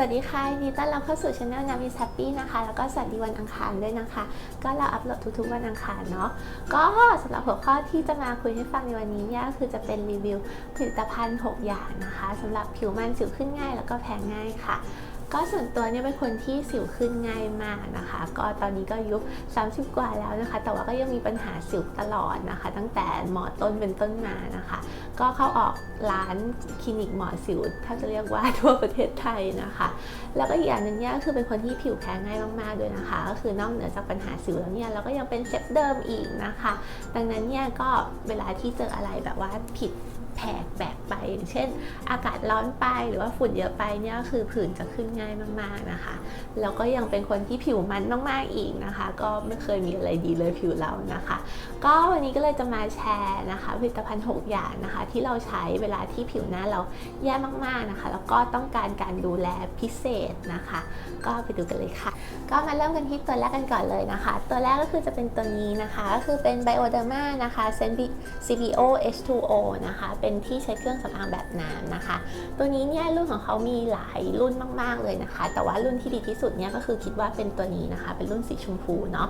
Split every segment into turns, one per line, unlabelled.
สวัสดีค่ะยินดีต้อนรับเข้าสู่ช anel นามิแฮปปี้นะคะ แล้วก็สวัสดีวันอังคารด้วยนะคะ ก็เราอัปโหลดทุกๆวันอังคารเนาะ ก็สำหรับหัวข้อที่จะมาคุยให้ฟังในวันนี้เนี่ยก็คือจะเป็นรีวิวผลิตภัณฑ์ 6 อย่างนะคะสำหรับผิวมันสิวขึ้นง่ายแล้วก็แพ้ง่ายค่ะ ก็ส่วนตัวเนี่ยเป็นคนที่สิวขึ้นง่ายมากนะคะ ก็ตอนนี้ก็อายุ30 กว่าแล้วนะคะ แต่ว่าก็ยังมีปัญหาสิวตลอดนะคะ ตั้งแต่หมอต้นเป็นต้นมานะคะ ก็เข้าออกร้านคลินิกหมอสิวถ้าจะเรียกว่าทั่วประเทศไทยนะคะ แล้วก็อีกอย่างหนึ่งเนี่ยก็คือเป็นคนที่ผิวแพ้ง่ายมากๆด้วยนะคะ ก็คือนอกเหนือจากปัญหาสิวแล้วเนี่ยเราก็ยังเป็นเจ็บเดิมอีกนะคะ ดังนั้นเนี่ยก็เวลาที่เจออะไรแบบว่าผิด แผกแปลกไปอย่างเช่น อากาศร้อนไปหรือว่าฝุ่นเยอะไปเนี่ยก็คือผื่นจะขึ้นง่ายมากๆนะคะแล้วก็ยังเป็นคนที่ผิวมันมากๆอีกนะคะ ก็ไม่เคยมีอะไรดีเลยผิวเรานะคะ ก็วันนี้ก็เลยจะมาแชร์นะคะผลิตภัณฑ์ 6 อย่างนะคะ ที่เราใช้เวลาที่ผิวหน้าเราแย่มากๆนะคะ แล้วก็ต้องการการดูแลพิเศษนะคะ ก็ไปดูกันเลยค่ะ ก็มาเริ่มกันที่ตัวแรกกันก่อนเลยนะคะ ตัวแรกก็คือจะเป็นตัวนี้นะคะก็คือเป็น Bioderma นะคะ CBO H2O นะคะ เป็นที่ใช้เครื่องสำอางแบบน้ำนะคะ ตัวนี้เนี่ยรุ่นของเขามีหลายรุ่นมาก ๆ เลยนะคะ แต่ว่ารุ่นที่ดีที่สุดเนี่ยก็คือคิดว่าเป็นตัวนี้นะคะ เป็นรุ่นสีชมพูเนาะ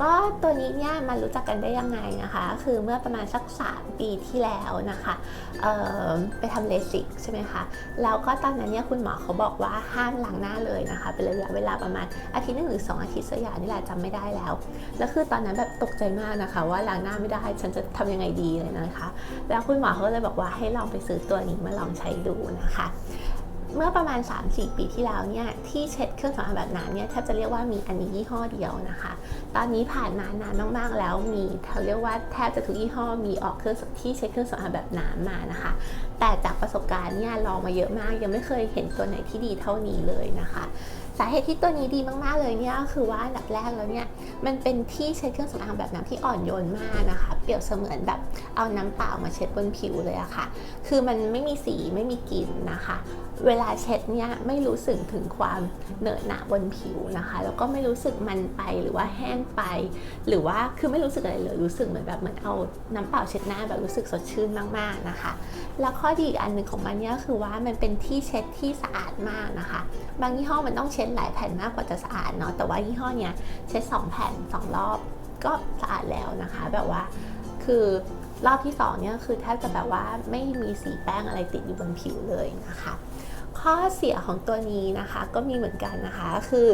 ก็ตัวนี้เนี่ยมารู้จักกันได้ยังไงนะคะ คือเมื่อประมาณสัก3ปีที่แล้วนะคะไปทำเลสิกใช่ไหมคะแล้วก็ตอนนั้นเนี่ยคุณหมอเขาบอกว่าห้ามล้างหน้าเลยนะคะเป็นระยะเวลาประมาณอาทิตย์หนึงหรือ 2 อาทิตย์สักอย่างนี่แหละจำไม่ได้แล้ว แล้วคือตอนนั้นแบบตกใจมากนะคะ ว่าล้างหน้าไม่ได้ฉันจะทำยังไงดีเลยนะคะ แล้วคุณหมอเขาเลยบอกว่าให้ลองไปซื้อตัวนี้มาลองใช้ดูนะคะ เมื่อประมาณ 3-4 ปีที่แล้วเนี่ยที่เช็ดเครื่องสำอางแบบนั้นเนี่ยแทบจะเรียกว่ามีอันนี้ยี่ห้อเดียวนะคะ ตอนนี้ผ่านมานานมากๆแล้วมีเขาเรียกว่าแทบจะทุกยี่ห้อมีออกเครื่องที่เช็ดเครื่องสำอางแบบน้ำมานะคะ แต่จากประสบการณ์เนี่ยลองมาเยอะมาก ยังไม่เคยเห็นตัวไหนที่ดีเท่านี้เลยนะคะสาเหตุที่ตัวนี้ดีมาก ๆ เลยเนี่ยก็คือว่าอันดับแรกแล้วเนี่ยมันเป็นที่เช็ดเครื่องสำอางแบบน้ำที่อ่อนโยนมากนะคะ เปรียบเสมือนแบบเอาน้ำเปล่ามาเช็ดบนผิวเลยอะค่ะ คือมันไม่มีสีไม่มีกลิ่นนะคะ เวลาเช็ดเนี่ยไม่รู้สึกถึงความเหนอะหนะบนผิวนะคะ แล้วก็ไม่รู้สึกมันไปหรือว่าแห้งไป หรือว่าคือไม่รู้สึกอะไรเลยรู้สึกเหมือนแบบเหมือนเอาน้ำเปล่าเช็ดหน้าแบบรู้สึกสดชื่นมากๆนะคะ แล้วข้อดีอีกอันหนึ่งของมันเนี่ยก็คือว่ามันเป็นที่เช็ดที่สะอาดมากนะคะ บางยี่ห้อมันต้องเช็ดหลายแผ่นมากกว่าจะสะอาดเนาะแต่ว่ายี่ห้อเนี้ยเช็ด 2 แผ่น 2 รอบก็สะอาดแล้วนะคะ แบบว่าคือ รอบที่สองเนี่ยคือแทบจะแบบว่าไม่มีสีแป้งอะไรติดอยู่บนผิวเลยนะคะ ข้อเสียของตัวนี้นะคะก็มีเหมือนกันนะคะคือ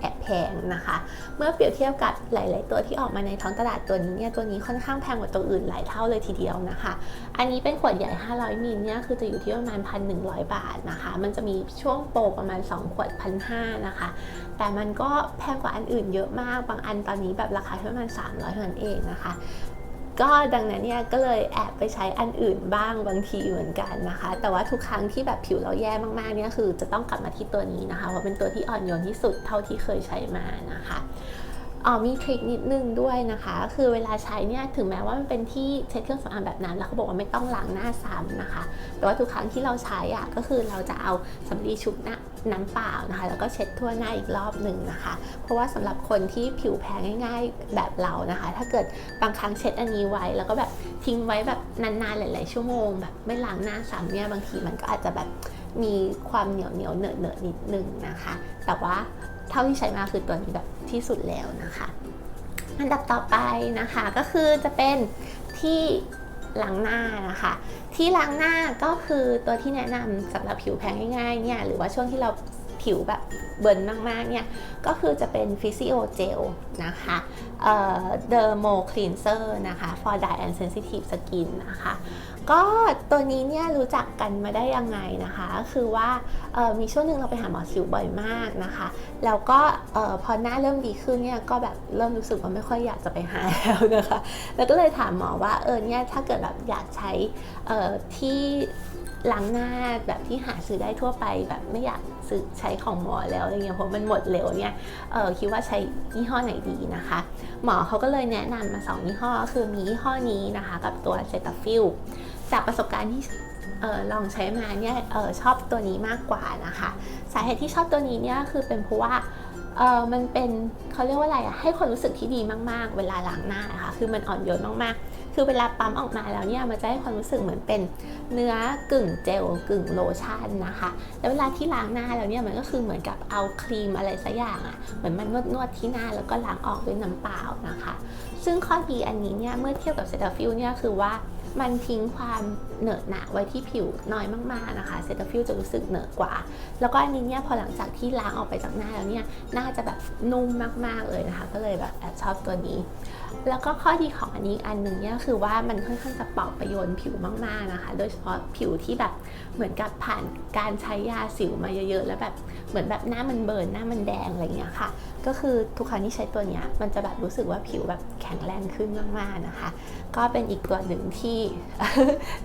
แอบแพงนะคะ เมื่อเปรียบเทียบกับหลาย ๆ ตัวที่ออกมาในท้องตลาดตัวนี้เนี่ย ตัวนี้ค่อนข้างแพงกว่าตัวอื่นหลายเท่าเลยทีเดียวนะคะ อันนี้เป็นขวดใหญ่ 500มิลเนี่ย คือจะอยู่ที่ประมาณ 1,100 บาทนะคะ มันจะมีช่วงโปรประมาณ 2 ขวด 1,500 นะคะ แต่มันก็แพงกว่าอันอื่นเยอะมาก บางอันตอนนี้แบบราคาประมาณ 300เท่านั้นเองนะคะ ก็ดังนั้นเนี่ยก็เลยแอบไปใช้อันอื่นบ้างบางทีเหมือนกันนะคะ แต่ว่าทุกครั้งที่แบบผิวเราแย่มากๆเนี่ยคือจะต้องกลับมาที่ตัวนี้นะคะเพราะเป็นตัวที่อ่อนโยนที่สุดเท่าที่เคยใช้มานะคะ อ๋อมีทริคนิดนึงด้วยนะคะ คือเวลาใช้เนี่ยถึงแม้ว่ามันเป็นที่เช็ดเครื่องสำอางแบบนั้น แล้วเขาบอกว่าไม่ต้องล้างหน้าซ้ำนะคะ แต่ว่าทุกครั้งที่เราใช้อะก็คือเราจะเอาสำลีชุบน้าน้ำเปล่านะคะ แล้วก็เช็ดทั่วหน้าอีกรอบหนึ่งนะคะ เพราะว่าสำหรับคนที่ผิวแพ้ง่าย ๆแบบเรานะคะ ถ้าเกิดบางครั้งเช็ดอันนี้ไว้ แล้วก็แบบทิ้งไว้แบบนานๆหลายๆชั่วโมงแบบไม่ล้างหน้าซ้ำเนี่ยบางทีมันก็อาจจะแบบมีความเหนียวเหนียวเหนอะเหนอะนิดนึงนะคะ แต่ว่า เท่าที่ใช้มาคือตัวนี้แบบที่สุดแล้วนะคะอันดับต่อไปนะคะก็คือจะเป็นที่ล้างหน้านะคะ ที่ล้างหน้าก็คือตัวที่แนะนำสำหรับผิวแพ้ง่ายๆเนี่ยหรือว่าช่วงที่เราผิวแบบเบิร์นมากๆเนี่ยก็คือจะเป็นฟิสิโอเจลนะคะเอ่อ Dermo Cleanser นะคะ for dry and sensitive skin นะคะ ก็ตัวนี้เนี่ยรู้จักกันมาได้ยังไงนะคะก็คือว่ามีช่วงหนึ่งเราไปหาหมอสิวบ่อยมากนะคะ แล้วก็พอหน้าเริ่มดีขึ้นเนี่ยก็แบบเริ่มรู้สึกว่าไม่ค่อยอยากจะไปหาแล้วนะคะ แล้วก็เลยถามหมอว่าเออเนี่ยถ้าเกิดแบบอยากใช้ที่ล้างหน้าแบบที่หาซื้อได้ทั่วไปแบบไม่อยากซื้อใช้ของหมอแล้วอะไรเงี้ยเพราะมันหมดเร็วเนี่ยเออคิดว่าใช้ยี่ห้อไหนดีนะคะ หมอเขาก็เลยแนะนำมาสองยี่ห้อ คือมียี่ห้อนี้นะคะ กับตัวเซตาฟิล จากประสบการณ์ที่ออลองใช้มาเนี่ยออชอบตัวนี้มากกว่านะคะ สาเหตุที่ชอบตัวนี้เนี่ยคือเป็นเพราะว่าเออมันเป็นเขาเรียกว่าอะไรอะให้ความรู้สึกที่ดีมากๆ เวลาล้างหน้าอะคะคือมันอ่อนโยนมากๆ คือเวลาปั๊มออกมาแล้วเนี่ยมันจะให้ความรู้สึกเหมือนเป็นเนื้อกึ่งเจลกึ่งโลชั่นนะคะ แล้วเวลาที่ล้างหน้าแล้วเนี่ยมันก็คือเหมือนกับเอาครีมอะไรสักอย่างอะ่ะเหมือนมันนวดนวดที่หน้าแล้วก็ล้างออกด้วยน้ำเปล่านะคะ ซึ่งข้อดีอันนี้เนี่ยเมื่อเทียบกับเซตาฟิลเนี่ยคือว่า มันทิ้งความเหนอะหนะไว้ที่ผิวน้อยมากๆนะคะเซตาฟิลจะรู้สึกเหนอะกว่า แล้วก็อันนี้เนี่ยพอหลังจากที่ล้างออกไปจากหน้าแล้วเนี่ยหน้าจะแบบนุ่มมากๆเลยนะคะ ก็เลยแบบแอบชอบตัวนี้ แล้วก็ข้อดีของอันนี้อันหนึ่งเนี่ยคือว่ามันค่อนข้างจะเป่าประโยชน์ผิวมากๆนะคะ โดยเฉพาะผิวที่แบบเหมือนกับผ่านการใช้ยาสิวมาเยอะๆ แล้วแบบเหมือนแบบหน้ามันเบิร์นหน้ามันแดงอะไรอย่างเงี้ยค่ะ ก็คือทุกครั้งที่ใช้ตัวเนี้ยมันจะแบบรู้สึกว่าผิวแบบแข็งแรงขึ้นมากๆนะคะ ก็เป็นอีกตัวหนึ่งที่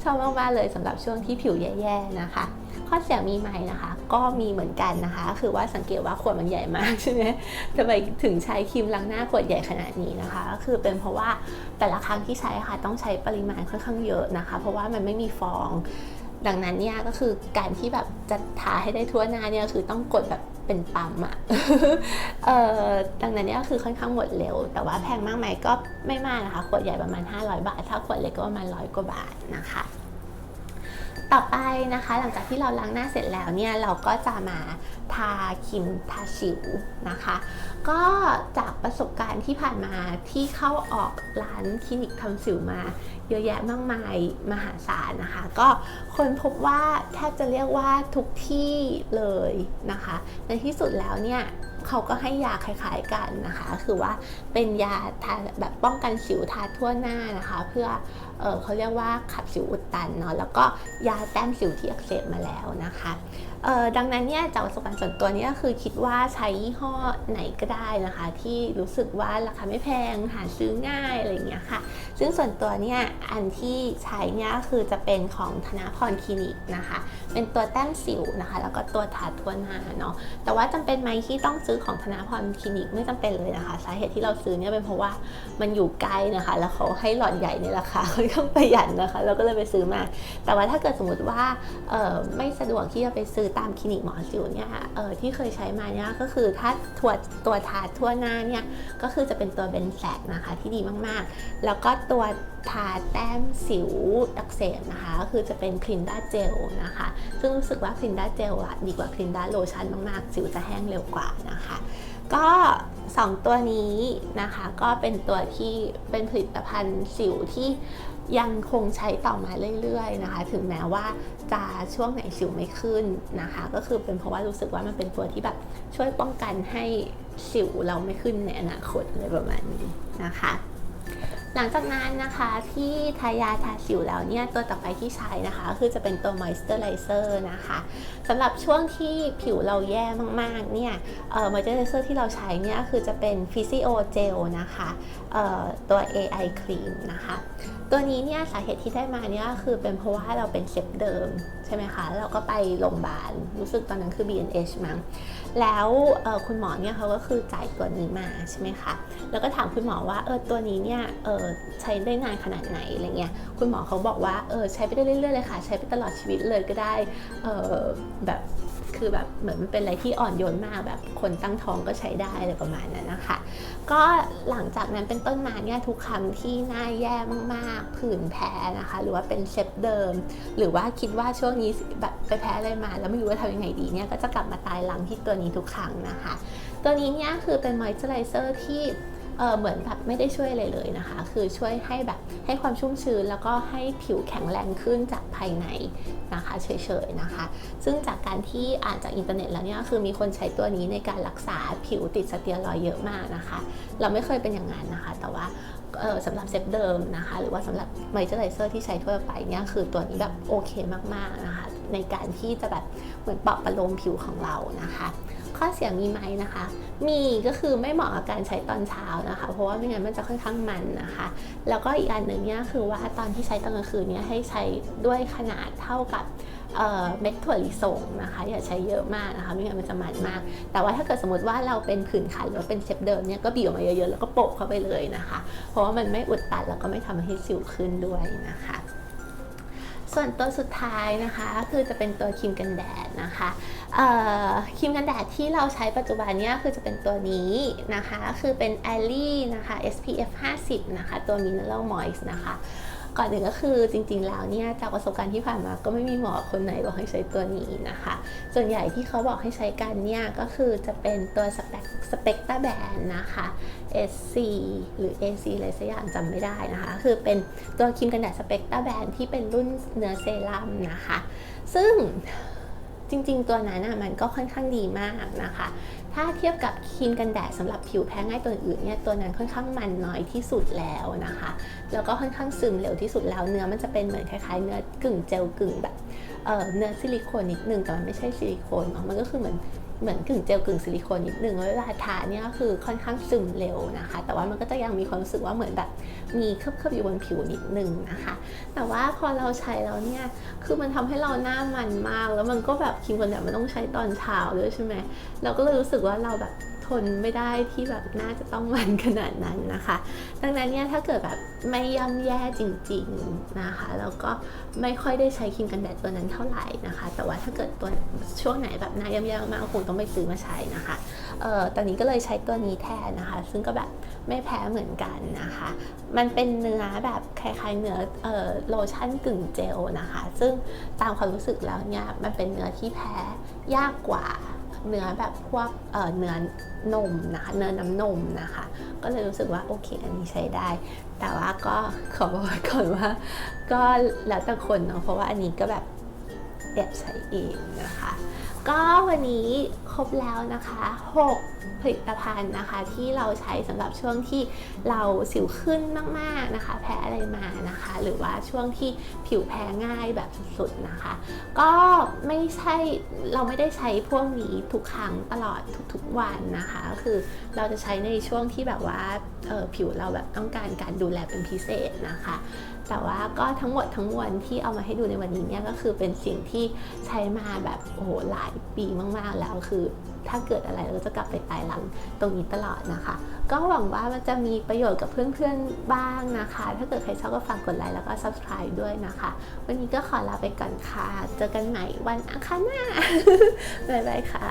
ชอบมากๆเลยสำหรับช่วงที่ผิวแย่ๆนะคะ ข้อเสียมีไหมนะคะ ก็มีเหมือนกันนะคะ คือว่าสังเกตว่าขวดมันใหญ่มากใช่ไหมทำไมถึงใช้ครีมล้างหน้าขวดใหญ่ขนาดนี้นะคะก็คือเป็นเพราะว่าแต่ละครั้งที่ใช้ค่ะต้องใช้ปริมาณค่อนข้างเยอะนะคะ เพราะว่ามันไม่มีฟอง ดังนั้นเนี่ยก็คือการที่แบบจะทาให้ได้ทั่วหน้าเนี่ยคือต้องกดแบบเป็นปั๊มอะเอ่อดังนั้นเนี่ยก็คือค่อนข้างหมดเร็ว แต่ว่าแพงมากไหมก็ไม่มากนะคะ ขวดใหญ่ประมาณ 500 บาท ถ้าขวดเล็กก็ประมาณร้อยกว่าบาทนะคะ ต่อไปนะคะ หลังจากที่เราล้างหน้าเสร็จแล้วเนี่ยเราก็จะมาทาครีมทาสิวนะคะ ก็จากประสบการณ์ที่ผ่านมาที่เข้าออกร้านคลินิกทำสิวมาเยอะแยะมากมายมหาศาลนะคะ ก็คนพบว่าแทบจะเรียกว่าทุกที่เลยนะคะ ในที่สุดแล้วเนี่ย เขาก็ให้ยาคล้ายๆกันนะคะ คือว่าเป็นยาทาแบบป้องกันสิวทาทั่วหน้านะคะ เพื่อเออเขาเรียกว่าขับสิวอุดตันเนาะแล้วก็ยาแต้มสิวที่อักเสบมาแล้วนะคะเออดังนั้นเนี่ยจากประสบการณ์ส่วนตัวเนี่ยก็คือคิดว่าใช้ยี่ห้อ ไหนก็ได้นะคะ ที่รู้สึกว่าราคาไม่แพงหาซื้อง่ายอะไรอย่างเงี้ยค่ะ ซึ่งส่วนตัวเนี่ยอันที่ใช้เนี่ยคือจะเป็นของธนาพรคลินิกนะคะ เป็นตัวแต้มสิวนะคะ แล้วก็ตัวทาทัวหนาเนาะแต่ว่าจำเป็นไหมที่ต้องซื้อของธนาพรคลินิกไม่จำเป็นเลยนะคะ สาเหตุที่เราซื้อเนี่ยเป็นเพราะว่ามันอยู่ไกล้นะคะ แล้วเขาให้หลอดใหญ่ในราคาค่อนข้างประหยัดนะคะ เราก็เลยไปซื้อมา แต่ว่าถ้าเกิดสมมติว่าไม่สะดวกที่จะไปซื้อตามคลินิกหมอสิวเนี่ยที่เคยใช้มาเนี่ยก็คือถ้าตัวตัวทาทั่วหน้าเนี่ยก็คือจะเป็นตัวเบนแซกนะคะที่ดีมากๆ แล้วก็ตัวทาแต้มสิวอักเสบนะคะก็คือจะเป็นคลินด้าเจลนะคะ ซึ่งรู้สึกว่าคลินด้าเจลอะดีกว่าคลินด้าโลชั่นมากๆ สิวจะแห้งเร็วกว่านะคะ ก็ 2 ตัวนี้นะคะก็เป็นตัวที่เป็นผลิตภัณฑ์สิวที่ ยังคงใช้ต่อมาเรื่อยๆนะคะ ถึงแม้ว่าจะช่วงไหนสิวไม่ขึ้นนะคะ ก็คือเป็นเพราะว่ารู้สึกว่ามันเป็นตัวที่แบบช่วยป้องกันให้สิวเราไม่ขึ้นในอนาคตอะไรประมาณนี้นะคะหลังจากนั้นนะคะที่ทายาทาสิวแล้วเนี่ยตัวต่อไปที่ใช้นะคะก็คือจะเป็นตัว moisturizer นะคะสำหรับช่วงที่ผิวเราแย่มากๆเนี่ยเอ่อ moisturizer ที่เราใช้เนี่ยคือจะเป็น Physio Gel นะคะเอ่อตัว AI Cream นะคะตัวนี้เนี่ยสาเหตุที่ได้มาเนี่ยคือเป็นเพราะว่าเราเป็นเซฟเดิมใช่ไหมคะแล้วเราก็ไปโรงพยาบาลรู้สึกตอนนั้นคือ B N H มั้งแล้วคุณหมอเนี่ยเขาก็คือจ่ายตัวนี้มาใช่ไหมคะแล้วก็ถามคุณหมอว่าเออตัวนี้เนี่ยเออใช้ได้นานขนาดไหนอะไรเงี้ยคุณหมอเขาบอกว่าเออใช้ไปได้เรื่อยๆเลยค่ะ ใช้ไปตลอดชีวิตเลยก็ได้เออแบบ คือแบบเหมือนมันเป็นอะไรที่อ่อนโยนมากแบบคนตั้งท้องก็ใช้ได้อะไรประมาณนั้นนะคะ ก็หลังจากนั้นเป็นต้นมาเนี่ยทุกครั้งที่หน้าแย่มากๆผื่นแพ้นะคะ หรือว่าเป็นเซฟเดิม หรือว่าคิดว่าช่วงนี้แบบไปแพ้อะไรมา แล้วไม่รู้ว่าทำยังไงดีเนี่ยก็จะกลับมาตายหลังที่ตัวนี้ทุกครั้งนะคะ ตัวนี้เนี่ยคือเป็นมอยเจอไรเซอร์ที่ เออเหมือนแบบไม่ได้ช่วยอะไรเลยนะคะ คือช่วยให้แบบให้ความชุ่มชื้น แล้วก็ให้ผิวแข็งแรงขึ้นจากภายในนะคะเฉยๆนะคะ ซึ่งจากการที่อ่านจากอินเทอร์เน็ตแล้วเนี่ยคือมีคนใช้ตัวนี้ในการรักษาผิวติดสเตียรอยเยอะมากนะคะ เราไม่เคยเป็นอย่างนั้นนะคะ แต่ว่าสำหรับเซตเดิมนะคะ หรือว่าสำหรับไมเจอไรเซอร์ที่ใช้ทั่วไปเนี่ยคือตัวนี้แบบโอเคมากๆนะคะ ในการที่จะแบบเหมือนปรับประโลมผิวของเรานะคะ ข้อเสียมีไหมนะคะ มีก็คือไม่เหมาะกับการใช้ตอนเช้านะคะ เพราะว่าไม่งั้นมันจะค่อนข้างมันนะคะ แล้วก็อีกอันหนึ่งเนี่ยคือว่าตอนที่ใช้ตอนกลางคืนเนี่ยให้ใช้ด้วยขนาดเท่ากับเม็ดถั่วลิสงนะคะอย่าใช้เยอะมากนะคะไม่งั้นมันจะมันมาก แต่ว่าถ้าเกิดสมมติว่าเราเป็นผื่นคันหรือว่าเป็นเซฟเดิมเนี่ยก็บีบออกมาเยอะๆแล้วก็โปะเข้าไปเลยนะคะ เพราะว่ามันไม่อุดตันแล้วก็ไม่ทำให้สิวขึ้นด้วยนะคะ ส่วนตัวสุดท้ายนะคะคือจะเป็นตัวครีมกันแดดนะคะครีมกันแดดที่เราใช้ปัจจุบันเนี้ยคือจะเป็นตัวนี้นะคะ คือเป็น a l l e นะคะ SPF 50 นะคะ ตัว Mineral Moist นะคะ ก่อนหนึ่งก็คือจริง ๆ แล้วเนี่ยจากประสบการณ์ที่ผ่านมาก็ไม่มีหมอคนไหนบอกให้ใช้ตัวนี้นะคะ ส่วนใหญ่ที่เขาบอกให้ใช้กันเนี่ยก็คือจะเป็นตัวสเปกสเปกตาแบนนะคะ SC หรือ AC อะไรสักอย่างจำไม่ได้นะคะ คือเป็นตัวครีมกันแดดสเปกตาแบนที่เป็นรุ่นเนื้อเซรั่มนะคะ ซึ่งจริง ๆ ตัวนั้นน่ะมันก็ค่อนข้างดีมากนะคะ ถ้าเทียบกับครีมกันแดดสำหรับผิวแพ้ง่ายตัวอื่นเนี่ยตัวนั้นค่อนข้างมันน้อยที่สุดแล้วนะคะ แล้วก็ค่อนข้างซึมเร็วที่สุดแล้วเนื้อมันจะเป็นเหมือนคล้ายๆ เนื้อกึ่งเจลกึ่งแบบเเนื้อซิลิโคนนิดนึงแต่มันไม่ใช่ซิลิโคนเนาะมันก็คือเหมือน เหมือนกึ่งเจลกึ่งซิลิโคนนิดนึงแล้วเวลาทาเนี่ยก็คือค่อนข้างซึมเร็วนะคะ แต่ว่ามันก็จะยังมีความรู้สึกว่าเหมือนแบบมีเคลือบๆอยู่บนผิวนิดนึงนะคะ แต่ว่าพอเราใช้แล้วเนี่ยคือมันทำให้เราหน้ามันมาก แล้วมันก็แบบครีมกันแดดมันต้องใช้ตอนเช้าด้วยใช่ไหมเราก็เลยรู้สึกว่าเราแบบ ทนไม่ได้ที่แบบน่าจะต้องมันขนาดนั้นนะคะ ดังนั้นเนี่ยถ้าเกิดแบบไม่ย่ำแย่จริงๆนะคะแล้วก็ไม่ค่อยได้ใช้ครีมกันแดดตัวนั้นเท่าไหร่นะคะ แต่ว่าถ้าเกิดตัวช่วงไหนแบบหน้าย่ำแย่มากๆคงต้องไปซื้อมาใช้นะคะเอ่อตอนนี้ก็เลยใช้ตัวนี้แทนนะคะ ซึ่งก็แบบไม่แพ้เหมือนกันนะคะ มันเป็นเนื้อแบบคล้ายๆเนื้อเอ่อโลชั่นกึ่งเจลนะคะ ซึ่งตามความรู้สึกแล้วเนี่ยมันเป็นเนื้อที่แพ้ยากกว่า เนื้อแบบพวกเเนื้อนมนะคะเนื้อน้ำนมนะคะ ก็เลยรู้สึกว่าโอเคอันนี้ใช้ได้ แต่ว่าก็ขอบอกไว้ก่อนว่าก็แล้วแต่คนเนาะเพราะว่าอันนี้ก็แบบแอบใช้เองนะคะ ก็วันนี้ครบแล้วนะคะ 6 ผลิตภัณฑ์นะคะ ที่เราใช้สำหรับช่วงที่เราสิวขึ้นมากๆนะคะ แพ้อะไรมานะคะ หรือว่าช่วงที่ผิวแพ้ง่ายแบบสุดๆนะคะ ก็ไม่ใช่เราไม่ได้ใช้พวกนี้ทุกครั้งตลอดทุกๆวันนะคะก็คือเราจะใช้ในช่วงที่แบบว่าออผิวเราแบบต้องการการดูแลเป็นพิเศษนะคะ แต่ว่าก็ทั้งหมดทั้งมวลที่เอามาให้ดูในวันนี้เนี่ยก็คือเป็นสิ่งที่ใช้มาแบบโอ้โหหลายปีมากๆแล้วคือ ถ้าเกิดอะไรเราจะกลับไปตายหลังตรงนี้ตลอดนะคะ ก็หวังว่ามันจะมีประโยชน์กับเพื่อนๆบ้างนะคะ ถ้าเกิดใครชอบก็ฝากกดไลค์แล้วก็ subscribe ด้วยนะคะ วันนี้ก็ขอลาไปก่อนค่ะ เจอกันใหม่วันอังคารหน้าบ๊ายบายค่ะ